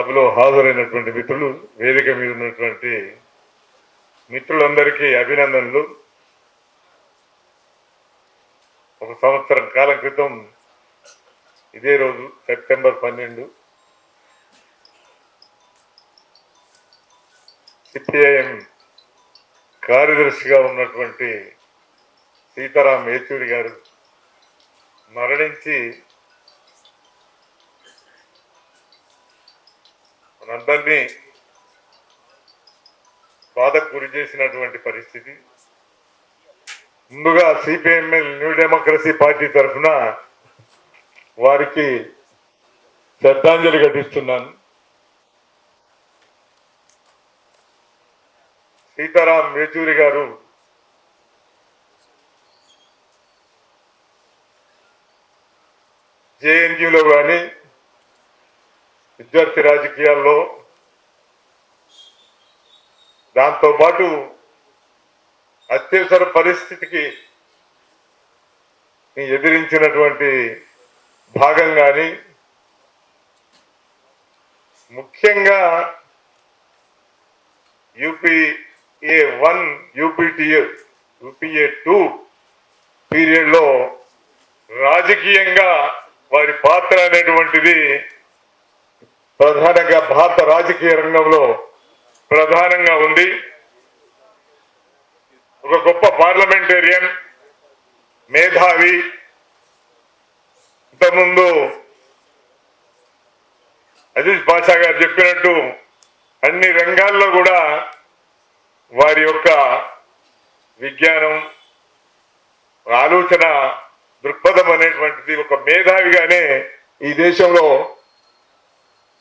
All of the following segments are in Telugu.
సభలో హాజరైనటువంటి మిత్రులు వేదిక మీద ఉన్నటువంటి మిత్రులందరికీ అభినందనలు. ఒక సంవత్సరం కాలం క్రితం ఇదే రోజు సెప్టెంబర్ పన్నెండు సిపిఐఎం కార్యదర్శిగా ఉన్నటువంటి సీతారాం యేచూరి గారు మరణించి మనందరినీ బాధకు గురి చేసినటువంటి పరిస్థితి. ముందుగా సిపిఎంఎల్ న్యూ డెమోక్రసీ పార్టీ తరఫున వారికి శ్రద్ధాంజలి ఘటిస్తున్నాను. సీతారాం యేచూరి గారు జేఎన్యూలో కానీ విద్యార్థి రాజకీయాల్లో దాంతోపాటు అత్యవసర పరిస్థితికి ఎదిరించినటువంటి భాగం కానీ ముఖ్యంగా UPA one UPTA UPA two పీరియడ్లో రాజకీయంగా వారి పాత్ర అనేటువంటిది ప్రధానంగా భారత రాజకీయ రంగంలో ప్రధానంగా ఉంది. ఒక గొప్ప పార్లమెంటేరియన్ మేధావి ఇంతకుముందు అజీజ్ బాషా గారు చెప్పినట్టు అన్ని రంగాల్లో కూడా వారి యొక్క విజ్ఞానం ఆలోచన దృక్పథం అనేటువంటిది ఒక మేధావిగానే ఈ దేశంలో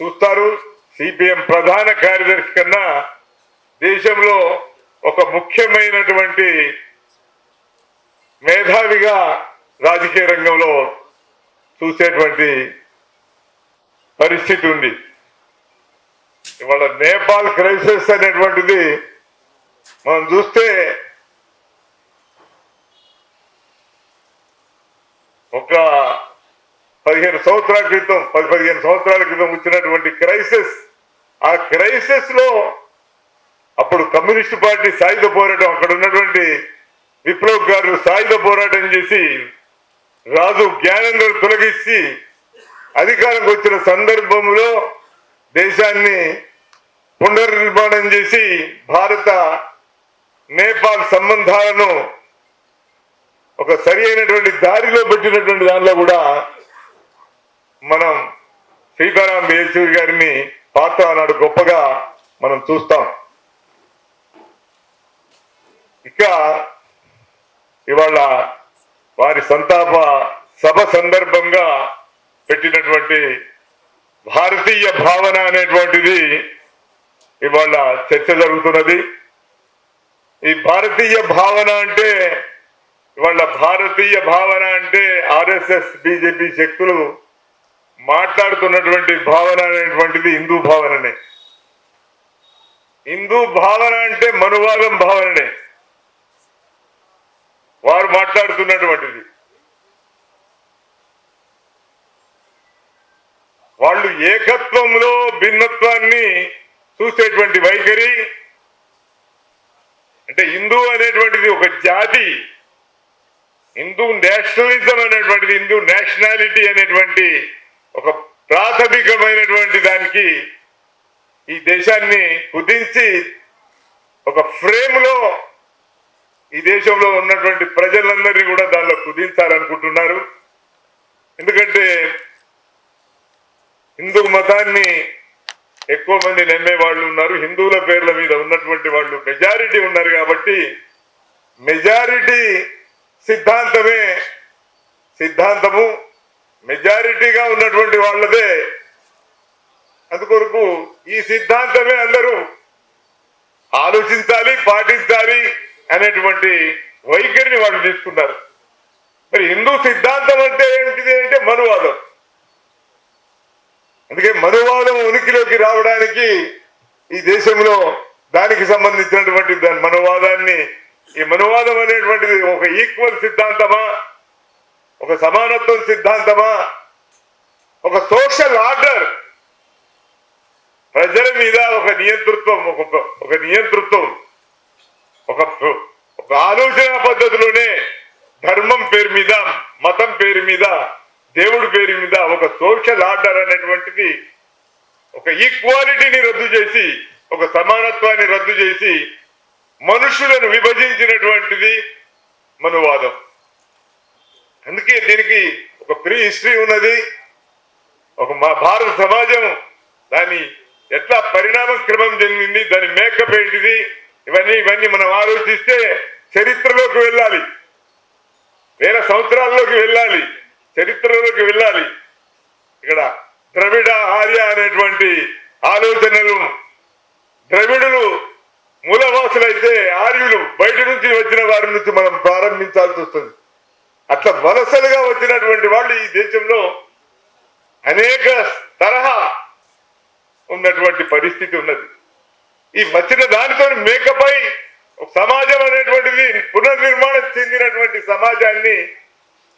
చూస్తారు. సిపిఎం ప్రధాన కార్యదర్శి కన్నా దేశంలో ఒక ముఖ్యమైనటువంటి మేధావిగా రాజకీయ రంగంలో చూసేటువంటి పరిస్థితి ఉంది. ఇవాళ నేపాల్ క్రైసిస్ అనేటువంటిది మనం చూస్తే ఒక పదిహేను సంవత్సరాల క్రితం పది పదిహేను సంవత్సరాల క్రితం వచ్చినటువంటి క్రైసిస్ ఆ క్రైసిస్లో అప్పుడు కమ్యూనిస్ట్ పార్టీ సాయుధ పోరాటం అక్కడ ఉన్నటువంటి విప్లవ్ గారు సాయుధ పోరాటం చేసి రాజు జ్ఞానేంద్ర తొలగించి అధికారంకి వచ్చిన సందర్భంలో దేశాన్ని పునర్నిర్మాణం చేసి భారత నేపాల్ సంబంధాలను ఒక సరి అయినటువంటి దారిలో పెట్టినటువంటి దానిలో కూడా మనం సీతారాం యేచూరి గారిని పాత్ర నాడు గొప్పగా మనం చూస్తాం. ఇక ఇవాళ వారి సంతాప సభ సందర్భంగా పెట్టినటువంటి భారతీయ భావన అనేటువంటిది ఇవాళ చర్చ జరుగుతున్నది. ఈ భారతీయ భావన అంటే ఇవాళ భారతీయ భావన అంటే ఆర్ఎస్ఎస్ బీజేపీ శక్తులు మాట్లాడుతున్నటువంటి భావన అనేటువంటిది హిందూ భావననే. హిందూ భావన అంటే మనువాదం భావననే. వారు మాట్లాడుతున్నటువంటిది. వాళ్ళు ఏకత్వంలో భిన్నత్వాన్ని చూసేటువంటి వైఖరి అంటే హిందూ అనేటువంటిది ఒక జాతి. హిందూ నేషనలిజం అనేటువంటిది హిందూ నేషనాలిటీ అనేటువంటి ఒక ప్రాథమికమైనటువంటి దానికి ఈ దేశాన్ని కుదించి ఒక ఫ్రేమ్లో ఈ దేశంలో ఉన్నటువంటి ప్రజలందరినీ కూడా దానిలో కుదించాలనుకుంటున్నారు. ఎందుకంటే హిందూ మతాన్ని ఎక్కువ మంది నమ్మే వాళ్ళు ఉన్నారు. హిందువుల పేర్ల మీద ఉన్నటువంటి వాళ్ళు మెజారిటీ ఉన్నారు కాబట్టి మెజారిటీ సిద్ధాంతమే సిద్ధాంతము. మెజారిటీగా ఉన్నటువంటి వాళ్ళదే. అందుకొరకు ఈ సిద్ధాంతమే అందరూ ఆలోచించాలి పాటించాలి అనేటువంటి వైఖరిని వాళ్ళు తీసుకున్నారు. మరి హిందూ సిద్ధాంతం అంటే ఏంటిది అంటే మనువాదం. అందుకే మనువాదం ఉనికిలోకి రావడానికి ఈ దేశంలో దానికి సంబంధించినటువంటి దాని మనువాదాన్ని ఈ మనువాదం అనేటువంటిది ఒక ఈక్వల్ సిద్ధాంతమా? ఒక సమానత్వం సిద్ధాంతమా? ఒక సోషల్ ఆర్డర్ ప్రజల మీద ఒక నియంతృత్వం ఒక ఒక నియంతృత్వం ఒక ఒక ఆలోచన పద్ధతిలోనే ధర్మం పేరు మీద మతం పేరు మీద దేవుడి పేరు మీద ఒక సోషల్ ఆర్డర్ అనేటువంటిది ఒక ఈక్వాలిటీని రద్దు చేసి ఒక సమానత్వాన్ని రద్దు చేసి మనుషులను విభజించినటువంటిది మనువాదం. అందుకే దీనికి ఒక ప్రీ హిస్టరీ ఉన్నది. ఒక మా భారత సమాజం దాని ఎట్లా పరిణామ క్రమం చెందింది దాని మేకప్ ఏంటిది ఇవన్నీ ఇవన్నీ మనం ఆలోచిస్తే చరిత్రలోకి వెళ్ళాలి. వేల సంవత్సరాల్లోకి వెళ్ళాలి. చరిత్రలోకి వెళ్ళాలి. ఇక్కడ ద్రవిడ ఆర్య అనేటువంటి ఆలోచనలు ద్రవిడులు మూలవాసులైతే ఆర్యులు బయట నుంచి వచ్చిన వారి నుంచి మనం ప్రారంభించాల్సి వస్తుంది. అట్లా వలసలుగా వచ్చినటువంటి వాళ్ళు ఈ దేశంలో అనేక తరహా ఉన్నటువంటి పరిస్థితి ఉన్నది. ఈ వచ్చిన దానితో మేకపై సమాజం అనేటువంటిది పునర్నిర్మాణం చెందినటువంటి సమాజాన్ని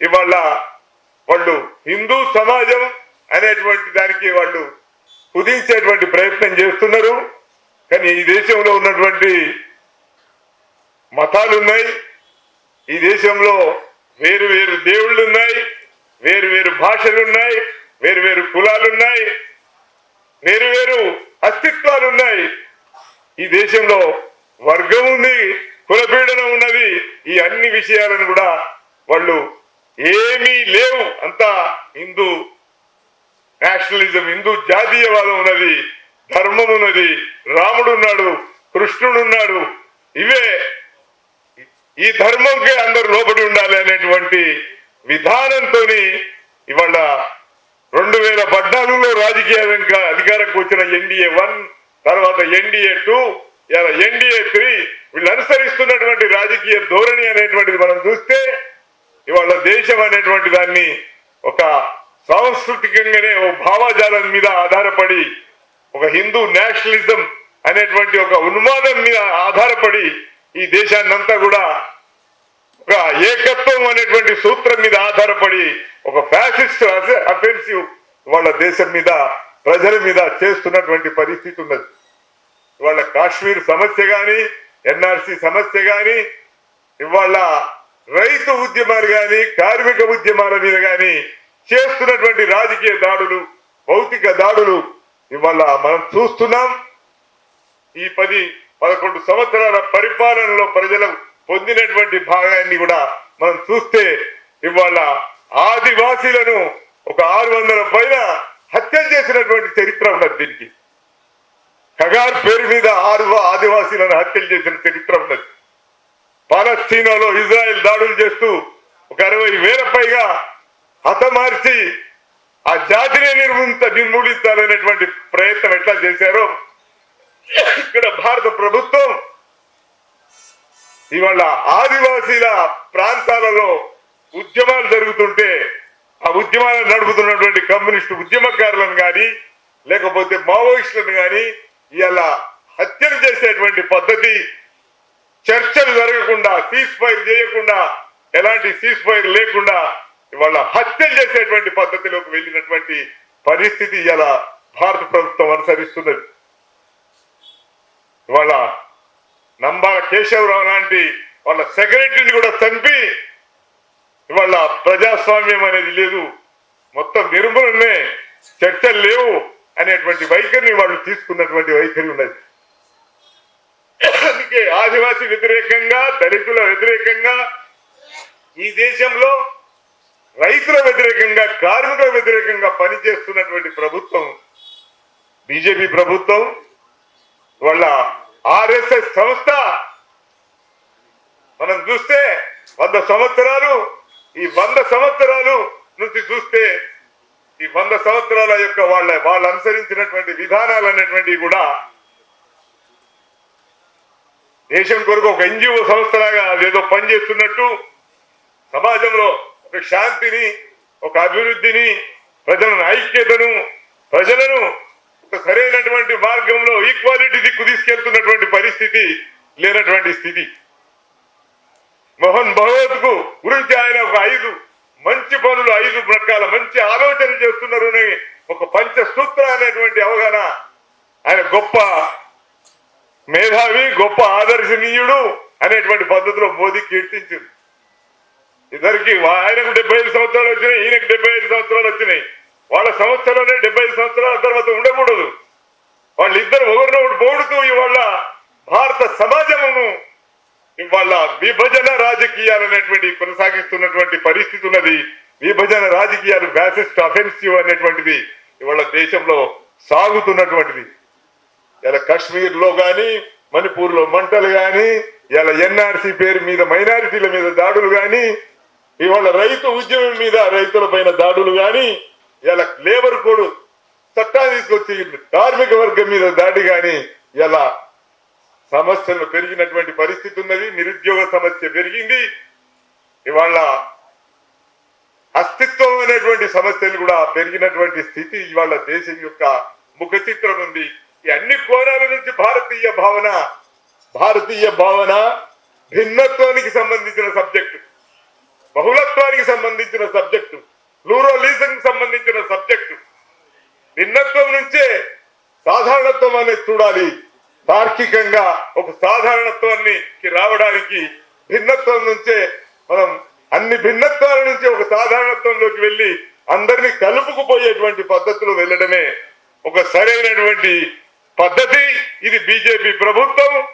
ఇవాళ వాళ్ళు హిందూ సమాజం అనేటువంటి దానికి వాళ్ళు కుదించేటువంటి ప్రయత్నం చేస్తున్నారు. కానీ ఈ దేశంలో ఉన్నటువంటి మతాలున్నాయి. ఈ దేశంలో వేరు వేరు దేవుళ్ళు ఉన్నాయి వేరు వేరు భాషలు ఉన్నాయి వేరు వేరు కులాలు ఉన్నాయి వేరు వేరు అస్తిత్వాలు ఉన్నాయి ఈ దేశంలో వర్గం ఉంది కులపీడనం ఉన్నది. ఈ అన్ని విషయాలను కూడా వాళ్ళు ఏమీ లేవు. అంతా హిందూ నేషనలిజం హిందూ జాతీయవాదం ఉన్నది. ధర్మం ఉన్నది. రాముడు ఉన్నాడు కృష్ణుడు ఉన్నాడు ఇవే ఈ ధర్మంకే అందరు లోబడి ఉండాలి అనేటువంటి విధానంతో ఇవాళ రెండు వేల పద్నాలుగులో రాజకీయ అధికారంకి వచ్చిన ఎన్డీఏ వన్ తర్వాత ఎన్డీఏ టూ ఇలా ఎన్డీఏ త్రీ వీళ్ళు అనుసరిస్తున్నటువంటి రాజకీయ ధోరణి అనేటువంటిది మనం చూస్తే ఇవాళ దేశం అనేటువంటి దాన్ని ఒక సాంస్కృతికంగానే ఓ భావజాలం మీద ఆధారపడి ఒక హిందూ నేషనలిజం అనేటువంటి ఒక ఉన్మాదం మీద ఆధారపడి ఈ దేశాన్నంతా కూడా ఒక ఏకత్వం అనేటువంటి సూత్రం మీద ఆధారపడి ఒక ఫ్యాసిస్ట్ అఫెన్సివ్ వాళ్ళ దేశం మీద ప్రజల మీద చేస్తున్నటువంటి పరిస్థితి ఉన్నది. ఇవాళ కాశ్మీర్ సమస్య కానీ ఎన్ఆర్సి సమస్య కానీ ఇవాళ రైతు ఉద్యమాలు కానీ కార్మిక ఉద్యమాల మీద కానీ చేస్తున్నటువంటి రాజకీయ దాడులు భౌతిక దాడులు ఇవాళ మనం చూస్తున్నాం. ఈ పది పదకొండు సంవత్సరాల పరిపాలనలో ప్రజలు పొందినటువంటి భాగాన్ని కూడా మనం చూస్తే ఇవాళ ఆదివాసీలను ఒక ఆరు వందల పైన హత్యలు చేసినటువంటి చరిత్ర ఉన్నది దీనికి. కగార్ పేరు మీద ఆరు ఆదివాసీలను హత్యలు చేసిన చరిత్ర ఉన్నది. పాలస్తీనాలో ఇజ్రాయెల్ దాడులు చేస్తూ ఒక అరవై వేల పైగా హతమార్చి ఆ జాతిని నిర్మింత నిర్మూలించాలనేటువంటి ప్రయత్నం ఎట్లా చేశారో ఇక్కడ భారత ప్రభుత్వం ఇవాళ ఆదివాసీల ప్రాంతాలలో ఉద్యమాలు జరుగుతుంటే ఆ ఉద్యమాలను నడుపుతున్నటువంటి కమ్యూనిస్టు ఉద్యమకారులను కానీ లేకపోతే మావోయిస్టులను కానీ ఇవాళ హత్యలు చేసేటువంటి పద్ధతి చర్చలు జరగకుండా సీజ్ ఫైర్ చేయకుండా ఎలాంటి సీజ్ ఫైర్ లేకుండా ఇవాళ హత్యలు చేసేటువంటి పద్ధతిలోకి వెళ్ళినటువంటి పరిస్థితి ఇలా భారత ప్రభుత్వం అనుసరిస్తున్నది. ఇవాళ నంబాల కేశవరావు లాంటి వాళ్ళ సెక్రటరీని కూడా చంపి ఇవాళ ప్రజాస్వామ్యం అనేది లేదు. మొత్తం నిర్మూలనే చర్చలు లేవు అనేటువంటి వైఖరిని వాళ్ళు తీసుకున్నటువంటి వైఖరి ఉన్నది. అందుకే ఆదివాసీ వ్యతిరేకంగా దళితుల వ్యతిరేకంగా ఈ దేశంలో రైతుల వ్యతిరేకంగా కార్మికుల వ్యతిరేకంగా పనిచేస్తున్నటువంటి ప్రభుత్వం బీజేపీ ప్రభుత్వం వాళ్ళ ఆర్ఎస్ఎస్ సంస్థ. మనం చూస్తే వంద సంవత్సరాలు ఈ వంద సంవత్సరాలు నుంచి చూస్తే ఈ వంద సంవత్సరాల యొక్క వాళ్ళ వాళ్ళు అనుసరించినటువంటి విధానాలు అనేటువంటివి కూడా దేశం కొరకు ఒక ఎన్జిఓ సంస్థలాగా అదేదో పనిచేస్తున్నట్టు సమాజంలో ఒక శాంతిని ఒక అభివృద్ధిని ప్రజలను ఐక్యతను ప్రజలను ఒక సరైనటువంటి మార్గంలో ఈక్వాలిటీ దిక్కు తీసుకెళ్తున్నటువంటి పరిస్థితి లేనటువంటి స్థితి. మోహన్ భగవత్కు గురించి ఆయన ఒక ఐదు మంచి పనులు ఐదు రకాల మంచి ఆలోచన చేస్తున్నారు అని ఒక పంచ సూత్ర అనేటువంటి అవగాహన ఆయన గొప్ప మేధావి గొప్ప ఆదర్శనీయుడు అనేటువంటి పద్ధతిలో మోదీ కీర్తించింది. ఇద్దరికి ఆయనకు డెబ్బై ఐదు సంవత్సరాలు వచ్చినాయి ఈయనకు డెబ్బై ఐదు సంవత్సరాలు వచ్చినాయి. వాళ్ళ సంవత్సరంలోనే డెబ్బై ఐదు సంవత్సరాల తర్వాత ఉండకూడదు. వాళ్ళిద్దరు ఒకరినొకరు పోడుతూ ఇవాళ భారత సమాజమును ఇవాళ విభజన రాజకీయాలు అనేటువంటి కొనసాగిస్తున్నటువంటి పరిస్థితి ఉన్నది. విభజన రాజకీయాలు ఫ్యాసిస్ట్ అఫెన్సివ్ అనేటువంటిది ఇవాళ దేశంలో సాగుతున్నటువంటిది. ఇలా కాశ్మీర్లో మణిపూర్లో మణిపూర్లో మంటలు కానీ ఇలా ఎన్ఆర్సీ పేరు మీద మైనారిటీల మీద దాడులు కానీ ఇవాళ రైతు ఉద్యమం మీద రైతుల పైన దాడులు కానీ ఇలా లేబర్ కోడ్ చట్టాన్ని తీసుకొచ్చి కార్మిక వర్గం మీద దాడి కాని ఇలా సమస్యలు పెరిగినటువంటి పరిస్థితి ఉన్నది నిరుద్యోగ సమస్య పెరిగింది. ఇవాళ అస్తిత్వం అనేటువంటి సమస్యలు కూడా పెరిగినటువంటి స్థితి ఇవాళ దేశం యొక్క ముఖ చిత్రం ఉంది ఈ అన్ని కోణాల నుంచి భారతీయ భావన భారతీయ భావన భిన్నత్వానికి సంబంధించిన సబ్జెక్టు బహుళత్వానికి సంబంధించిన సబ్జెక్టు ప్లూరలిజం సంబంధించిన భిన్నత్వం నుంచే సాధారణత్వం అనేది చూడాలి. తార్కికంగా ఒక సాధారణత్వాన్ని రావడానికి భిన్నత్వం నుంచే మనం అన్ని భిన్నత్వాల నుంచి ఒక సాధారణత్వంలోకి వెళ్ళి అందరినీ కలుపుకుపోయేటువంటి పద్ధతిలో వెళ్ళడమే ఒక సరైనటువంటి పద్ధతి. ఇది బీజేపీ ప్రభుత్వం.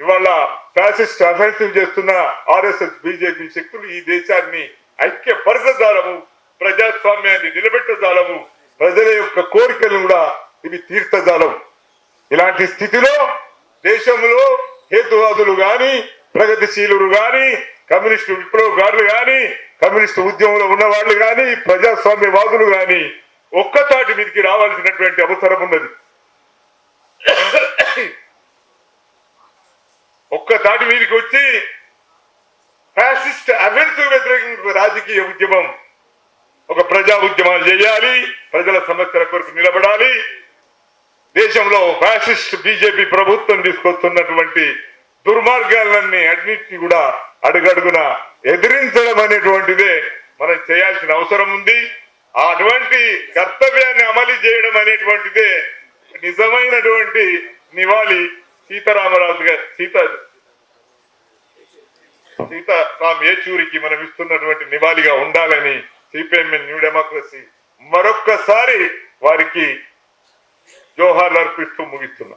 ఇవాళ ఫ్యాసిస్ట్ అఫెన్సివ్ చేస్తున్న ఆర్ఎస్ఎస్ బీజేపీ శక్తులు ఈ దేశాన్ని ఐక్యపరచజాలము ప్రజాస్వామ్యాన్ని నిలబెట్టజాలము ప్రజల యొక్క కోరికలు కూడా ఇవి తీర్థజాలం ఇలాంటి స్థితిలో దేశంలో హేతువాదులు గాని ప్రగతిశీలుడు గాని కమ్యూనిస్టు విప్లవకారులు గాని కమ్యూనిస్టు ఉద్యమంలో ఉన్న వాళ్ళు గాని ప్రజాస్వామ్యవాదులు గాని ఒక్కతాటి మీదకి రావాల్సినటువంటి అవసరం ఉన్నది. ఒక్క తాటి మీదకి వచ్చి ఫ్యాసిస్ట్ అఫెన్సివ్ వ్యతిరేక రాజకీయ ఉద్యమం ఒక ప్రజా ఉద్యమాలు చేయాలి ప్రజల సమస్యల కొరకు నిలబడాలి. దేశంలో ఫ్యాసిస్ట్ బీజేపీ ప్రభుత్వం తీసుకొస్తున్నటువంటి దుర్మార్గాలన్నీ అన్నింటినీ కూడా అడుగడుగున ఎదిరించడం అనేటువంటిదే మనం చేయాల్సిన అవసరం ఉంది. అటువంటి కర్తవ్యాన్ని అమలు చేయడం అనేటువంటిదే నిజమైనటువంటి నివాళి సీతారామరాజు గారు సీత సీతారాం ఏచూరికి మనం ఇస్తున్నటువంటి నివాళిగా ఉండాలని సిపిఎం న్యూ డెమోక్రసీ మరొక్కసారి వారికి జోహార్లు అర్పిస్తూ ముగిస్తున్నా.